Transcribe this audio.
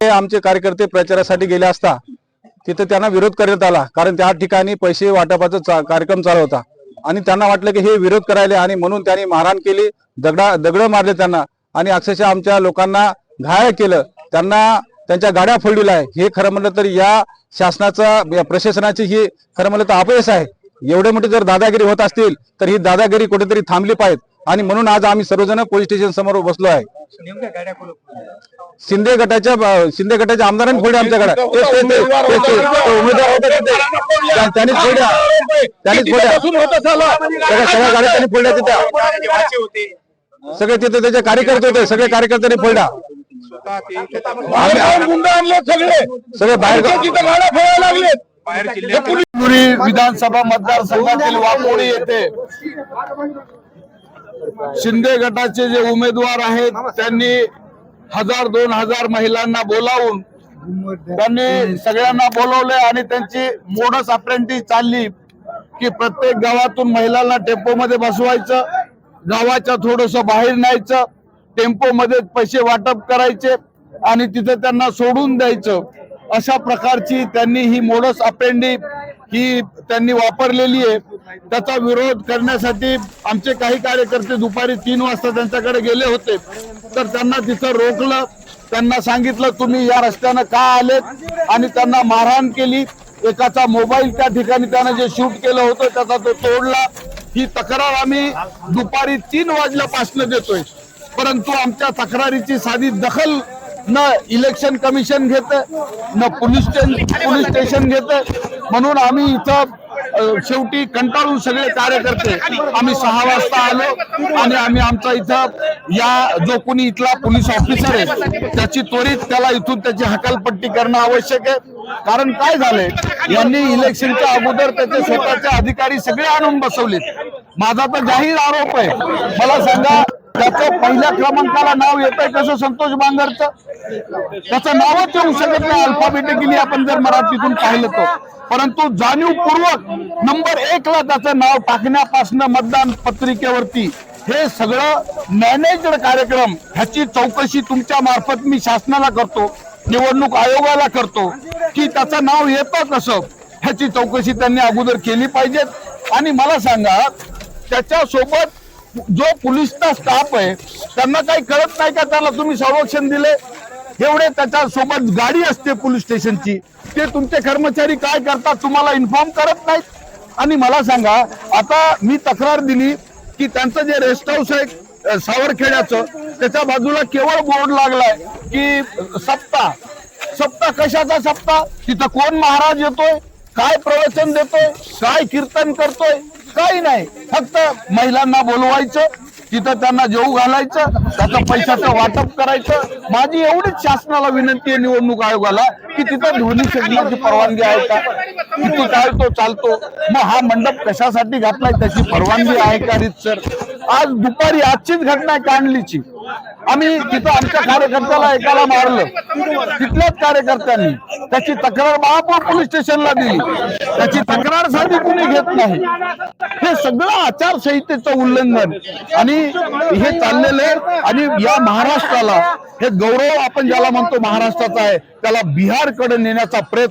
ते आमचे कार्यकर्ते प्रचारासाठी गेले असता तिथे त्यांना विरोध करण्यात आला. कारण त्या ठिकाणी पैसे वाटपाचा कार्यक्रम चालू होता. आणि त्यांना वाटलं की हे विरोध करायले आणि म्हणून त्यांनी मारहाण केली दगडा दगड मारले त्यांना. आणि अक्षरशः आमच्या लोकांना घाय केलं. त्यांना त्यांच्या गाड्या फोडलेल्या आहे हे खरं म्हणलं तर या शासनाचा प्रशासनाची ही खरं म्हणलं तर अपयश आहे. एवढे मोठे जर दादागिरी होत असतील तर ही दादागिरी कुठेतरी थांबली पाहिजे. आणि म्हणून आज आम्ही सर्वजण पोलीस स्टेशन समोर बसलो आहे. शिंदे गटाच्या शिंदे गटाच्या आमदारांनी फोडले आमच्याकडे. ते- ते- ते- ते- ते- ते उमेदवार होते तिथे. त्या- त्यांनीच फोडल्या त्यांनीच फोडल्या सगळ्या सगळ्या गाड्या त्यांनी फोडल्या तिथं. सगळे तिथे त्याचे कार्यकर्ते होते. सगळे कार्यकर्त्यांनी फोडल्या सगळे. बाहेर पुरी विधानसभा मतदारसंघातील वाकोडी येथे शिंदे गटाचे जे उमेदवार आहेत त्यांनी हजार दोन हजार महिलांना बोलावून त्यांनी सगळ्यांना बोलवले आणि त्यांची मोडस अप्रेंटिस चालली की प्रत्येक गावातून महिलांना टेम्पो मध्ये बसवायचं गावाच्या थोडस बाहेर न्यायचं टेम्पो मध्ये पैसे वाटप करायचे आणि तिथे त्यांना सोडून द्यायचं. अशा प्रकारची त्यांनी ही मोडस अपेंडी ही त्यांनी वापरलेली आहे. त्याचा विरोध करण्यासाठी आमचे काही कार्यकर्ते दुपारी तीन वाजता त्यांच्याकडे गेले होते. तर त्यांना तिथं रोखलं. त्यांना सांगितलं तुम्ही या रस्त्यानं का आलेत? आणि त्यांना मारहाण केली. एकाचा मोबाईल त्या ठिकाणी त्यानं जे शूट केलं होतं त्याचा तो तोडला. ही तक्रार आम्ही दुपारी तीन वाजल्यापासून देतोय. परंतु आमच्या तक्रारीची साधी दखल न इलेक्शन कमिशन घेत न पोलीस स्टेशन पोलीस स्टेशन घेत. म्हणून आम्ही इथं शेवटी कंटाळून सगळे कार्यकर्ते आम्ही सहा वाजता आलो आणि आम्ही आमचा इथं या जो कोणी इथला पोलीस ऑफिसर आहे त्याची त्वरित त्याला इथून त्याची हकालपट्टी करणं आवश्यक आहे. कारण काय झालंय यांनी इलेक्शनच्या अगोदर त्याचे स्वतःचे अधिकारी सगळे आणून बसवलेत. माझा तर जाहीर आरोप आहे. मला सांगा त्याचं पहिल्या क्रमांकाला नाव येत आहे कसं संतोष बांगरचं? त्याचं नावच येऊ शकत नाही. अल्फाबेटिकली आपण जर मराठीतून पाहिलं तर. परंतु जाणीवपूर्वक नंबर एक ला त्याचं नाव टाकण्यापासून मतदान पत्रिकेवरती हे सगळं मॅनेजड कार्यक्रम ह्याची चौकशी तुमच्या मार्फत मी शासनाला करतो निवडणूक आयोगाला करतो की त्याचं नाव येतं कसं ह्याची चौकशी त्यांनी अगोदर केली पाहिजे आणि मला सांगा त्याच्यासोबत जो पोलीसचा स्टाफ आहे त्यांना काही कळत नाही का त्याला तुम्ही संरक्षण दिले? एवढे त्याच्यासोबत गाडी असते पोलीस स्टेशनची. ते तुमचे कर्मचारी काय करतात तुम्हाला इन्फॉर्म करत नाहीत? आणि मला सांगा आता मी तक्रार दिली की त्यांचं जे रेस्ट हाऊस आहे सावरखेड्याचं त्याच्या बाजूला केवळ बोर्ड लागलाय की सप्ताह सप्ताह कशाचा सप्ताह तिथं कोण महाराज येतोय? काय प्रवचन देतोय? काय कीर्तन करतोय? काही नाही. फक्त महिलांना बोलवायचं तिथं त्यांना जेऊ घालायचं त्याचं पैशाचं वाटप करायचं. माझी एवढीच शासनाला विनंती आहे निवडणूक आयोगाला की तिथं ध्वनी क्षेत्राची परवानगी आहे का? किती काय तो चालतो? मग हा मंडप कशासाठी घातलाय? त्याची परवानगी आहे का सर आज दुपारी आजचीच घटना आहे कांडलीची आम्ही तिथं आमच्या कार्यकर्त्याला एकाला मारलं. तिथल्याच कार्यकर्त्यांनी. त्याची तक्रार महापौर पोलीस स्टेशनला दिली. त्याची तक्रार साधी कुणी घेत नाही. हे सगळं आचारसंहितेचं उल्लंघन. आणि हे चाललेलं आहे. आणि या महाराष्ट्राला हे गौरव आपण ज्याला म्हणतो महाराष्ट्राचा आहे त्याला बिहारकडे नेण्याचा प्रयत्न